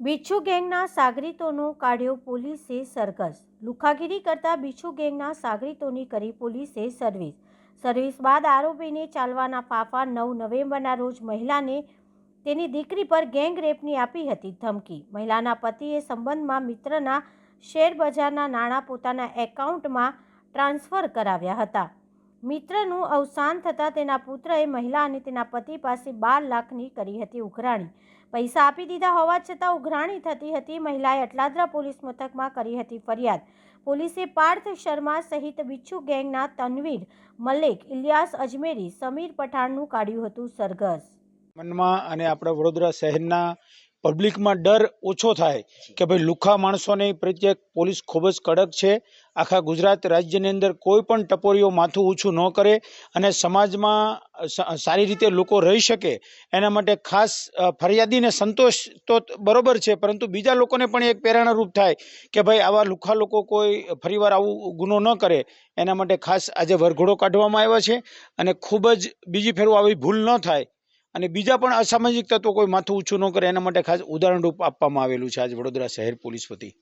બિચ્છુ ગેંગના સાગરીતોનો કાઢ્યો પોલીસે સરઘસ. લુખાગીરી કરતા બિચ્છુ ગેંગના સાગરીતોની કરી પોલીસે સર્વિસ. સર્વિસ બાદ આરોપીને ચાલવાના ફાફા નવ નવેમ્બરના રોજ મહિલાને તેની દીકરી પર ગેંગ રેપની આપી હતી ધમકી. મહિલાના પતિએ સંબંધમાં મિત્રના શેર બજારના નાણાં પોતાના એકાઉન્ટમાં ટ્રાન્સફર કરાવ્યા હતા. મિત્રનું અવસાન થતાં તેના પુત્રએ મહિલા અને તેના પતિ પાસે બાર લાખની કરી હતી ઉઘરાણી. પૈસા આપી દીધા હોવા છતાં ઉઘરાણી થતી હતી. મહિલાએ અટલાદરા પોલીસ મથકમાં કરી હતી ફરિયાદ. પોલીસે પાર્થ શર્મા સહિત બિચ્છુ ગેંગના તનવીર મલેક, ઇલિયાસ અજમેરી, સમીર પઠાણનું કાઢ્યું હતું સરઘસ. મનમાં અને આપણા વડોદરા શહેરના પબ્લિકમાં ડર ઓછો થાય કે ભાઈ લુખા માણસોને પ્રત્યે પોલીસ ખૂબ જ કડક છે. આખા ગુજરાત રાજ્યની અંદર કોઈ પણ ટપોરીઓ માથું ઊંચું ન કરે અને સમાજમાં સારી રીતે લોકો રહી શકે એના માટે ખાસ ફરિયાદીને સંતોષ તો, બરોબર છે, પરંતુ બીજા લોકોને પણ એક પ્રેરણારૂપ થાય કે ભાઈ આવા લુખા લોકો કોઈ ફરીવાર આવું ગુનો ન કરે એના માટે ખાસ આજે વરઘોડો કાઢવામાં આવ્યો છે અને ખૂબ જ બીજી ફેરું આવી ભૂલ ન થાય અને બીજા પણ અસામાજિક તત્વો કોઈ માથું ઊંચું ન કરે, એના માટે ખાસ ઉદાહરણરૂપ આપવામાં આવેલું છે આજ વડોદરા શહેર પોલીસ વતી.